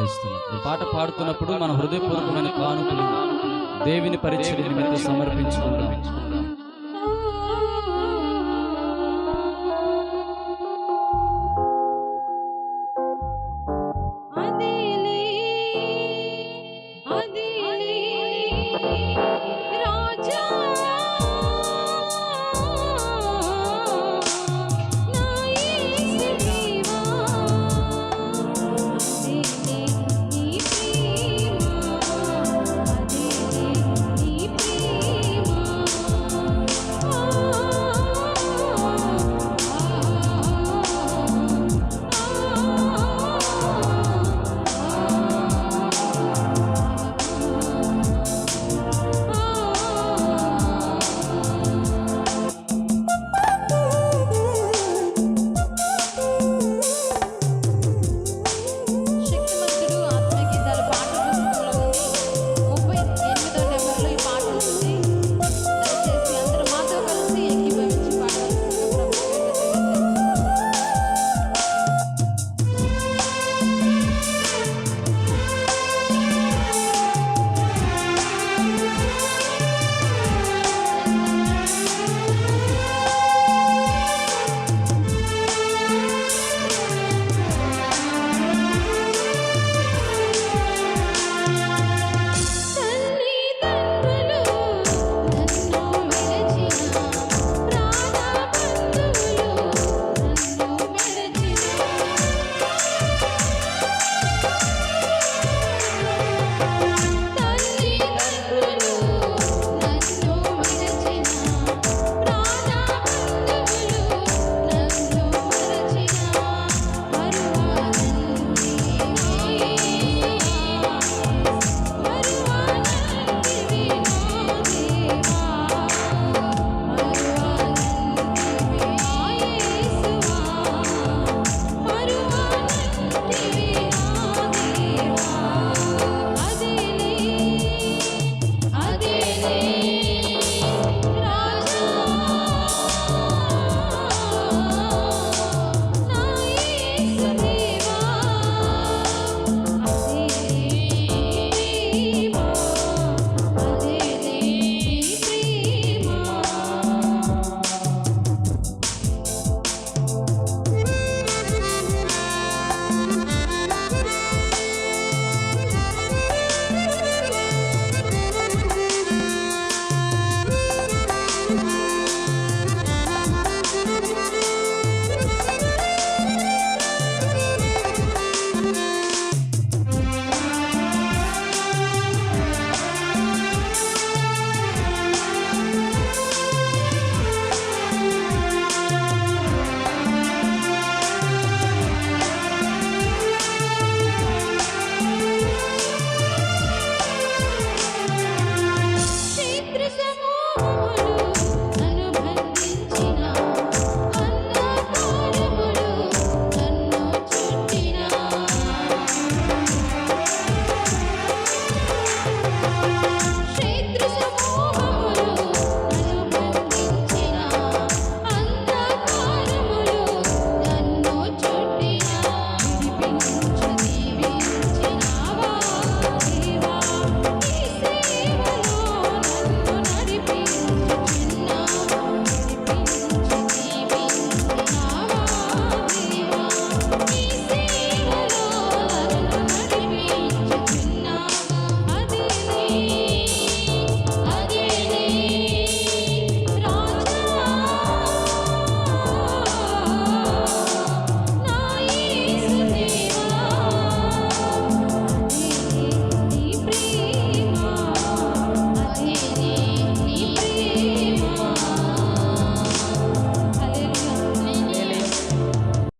ఈ పాట పాడుతున్నప్పుడు మన హృదయపూర్వకమైన కానుకలు దేవిని పరిచయం సమర్పించుకుంటాం Thank you.